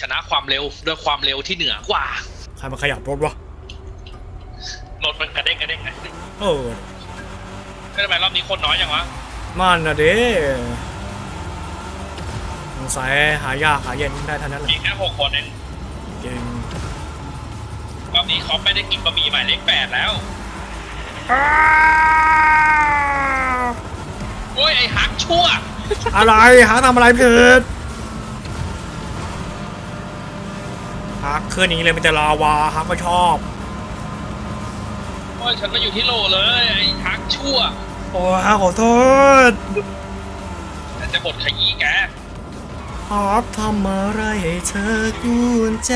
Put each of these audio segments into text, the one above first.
ชนะความเร็วด้วยความเร็วที่เหนือกว่า ใครมาขยับรถวะรถมันกระเด้งกระเด้งไงเออไม่ทำไมรอบนี้คนน้อยอย่างวะมันนะเด้สงสัยหายากหาเย็นได้เท่านั้นแหละมีแค่หกคนเองจริงรอบนี้เขาไม่ได้กินบะหมี่หมายเลขแปดแล้วโอ้ยไอ้ฮักชั่วอะไรหาทำอะไรผิด หาคืนนี้เลยมันจะลาวาหาก็ชอบ โอ้ยฉันมาอยู่ที่โลเลยไอ้ฮักชั่วโอ้ยหาขอโทษฉันจะบดขยี้แกหากทำอะไรให้เธอกุนใจ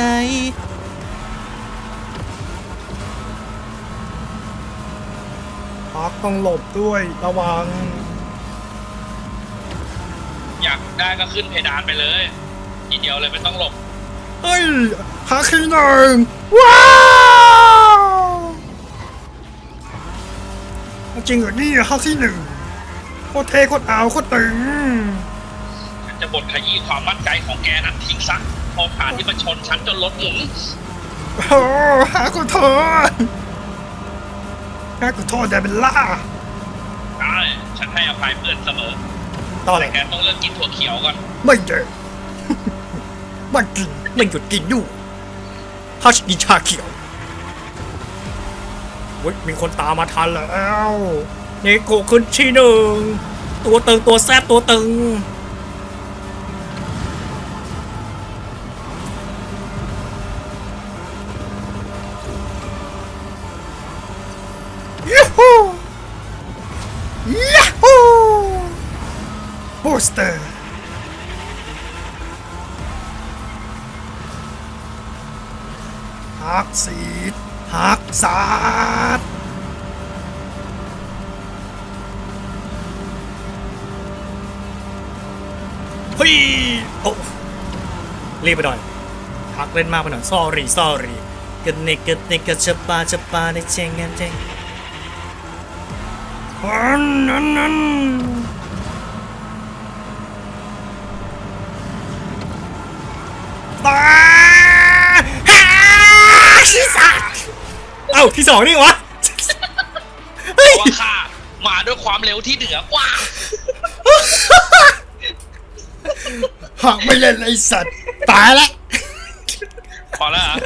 พักต้องหลบด้วยระวัง อยากได้ก็ขึ้นเพดานไปเลยทีเดียวเลยไม่ต้องหลบ เฮ้ยฮักที่หนึ่งว้าวจริงเหรอนี่ฮักที่หนึ่งโคตรเท่โคตรเอาโคตรตึงฉันจะบดขยี้ความมั่นใจของแกนั้นทิ้งซะเพอผ่านที่มาชนฉันจนรถหมุนโอ้ฮักขอโทษฮักขอโทษแต่เป็นล่าได้ฉันให้อภัยเพื่อนเสมอต่อเลแต่ยแกต้องเลิกกินถั่วเขียวก่อนไม่เจอ ไม่กิน ไม่หยุดกินอยู่ถ้ากินชาเขียวเว้ยมีคนตามมาทันแล้วเนโกขึ้นที่หนึ่งตัวตึงตัวแซบตัวตึงยูฮูยูฮูบูสเตอร์ ฮักซีดฮักซาดเฮ้ยโอ้รีบไปหน่อยฮักเล่นมากไปหน่อย sorry sorry กันเนกกันเนกกันจะปาจะปาในเจงกันเจงอันนั้นนั้นตาฮ่ อ้าที่สองนี่วะเพเฮ้ยราะว่าข้ามาด้วยความเร็วที่เหนือกว่าหักไม่เล่นไอสัตว์ตายละพอแล้วเหรอ